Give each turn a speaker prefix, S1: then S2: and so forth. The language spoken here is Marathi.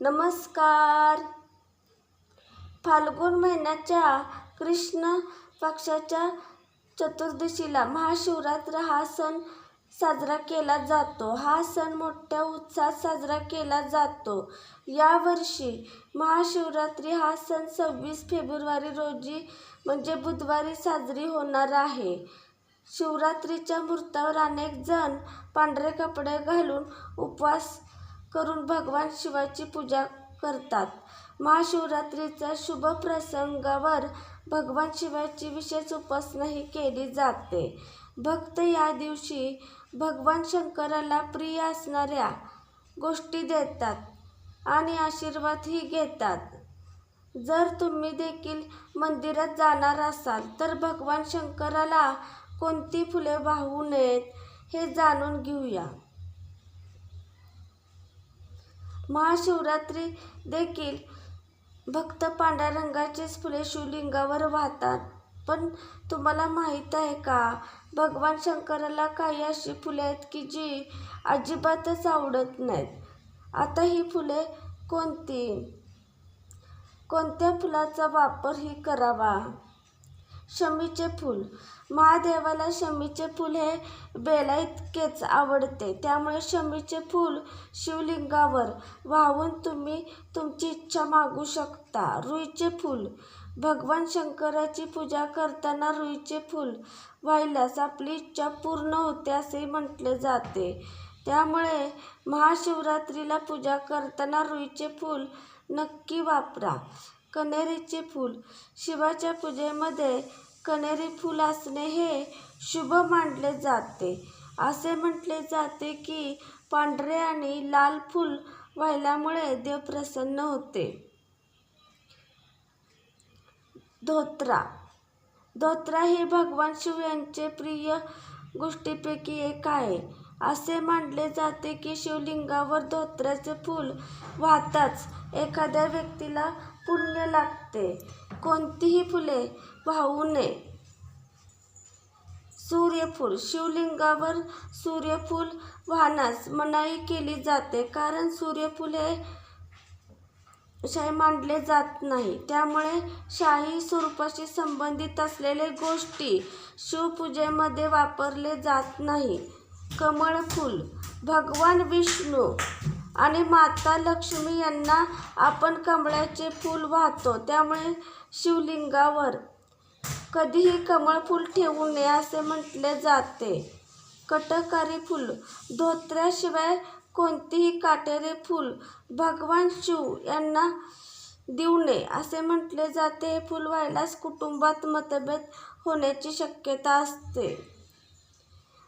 S1: नमस्कार. फाल्गुन महिन्याच्या कृष्ण पक्षाच्या चतुर्दशीला महाशिवरात्र हा सण साजरा केला जातो. हा सण मोठ्या उत्साहात साजरा केला जातो. यावर्षी महाशिवरात्री हा सण सव्वीस फेब्रुवारी रोजी म्हणजे बुधवारी साजरी होणार आहे. शिवरात्रीच्या मुहूर्तावर अनेक जण पांढरे कपडे घालून उपवास करून भगवान शिवाची पूजा करतात. महाशिवरात्रीच्या शुभ प्रसंगावर भगवान शिवाची विशेष उपासनाही केली जाते. भक्त या दिवशी भगवान शंकराला प्रिय असणाऱ्या गोष्टी देतात आणि आशीर्वादही घेतात. जर तुम्ही देखील मंदिरात जाणार असाल तर भगवान शंकराला कोणती फुले वाहू नयेत हे जाणून घेऊया. महाशिवरात्री देखील भक्त पांढऱ्या रंगाचीच फुले शिवलिंगावर वाहतात. पण तुम्हाला माहीत आहे का? भगवान शंकराला काही अशी फुले आहेत की जी अजिबातच आवडत नाहीत. आता ही फुले कोणती? कोणत्या फुलाचा वापर ही करावा? शमीचे फूल. महादेवाला शमीचे फूल हे बेलाइतकेच आवडते. त्यामुळे शमीचे फूल शिवलिंगावर वाहून तुम्ही तुमची इच्छा मागू शकता. रुईचे फूल. भगवान शंकराची पूजा करताना रुईचे फूल वाहिल्यास आपली इच्छा पूर्ण होते असे म्हटले जाते. त्यामुळे महाशिवरात्रीला पूजा करताना रुईचे फूल नक्की वापरा. कण्हेरीचे फूल. शिवाच्या पूजेमध्ये कण्हेरी फूल असणे हे शुभ मानले जाते. असे म्हटले जाते की पांढरे आणि लाल फूल वाहिल्यामुळे देव प्रसन्न होते. धोत्रा. धोत्रा ही भगवान शिव यांचे प्रिय गोष्टीपैकी एक आहे. असे मानले जाते की शिवलिंगावर धोत्र्याचे फूल वाहताच एखाद्या व्यक्तीला पुण्य लागते. कोणतीही फुले वाहू नये. सूर्यफूल शिवलिंगावर सूर्यफूल वाहण्यास मनाई केली जाते कारण सूर्यफूल हे शाही मांडले जात नाही. त्यामुळे शाही स्वरूपाशी संबंधित असलेले गोष्टी शिवपूजेमध्ये वापरले जात नाही. कमळफूल भगवान विष्णू आणि माता लक्ष्मी यांना आपण कमळाचे फूल वाहतो. त्यामुळे शिवलिंगावर कधीही कमळफूल ठेवू नये असे म्हटले जाते. कटकारी फूल धोत्र्याशिवाय कोणतीही काटेरी फूल भगवान शिव यांना देऊ नये असे म्हटले जाते. हे फूल व्हायलाच कुटुंबात मतभेद होण्याची शक्यता असते.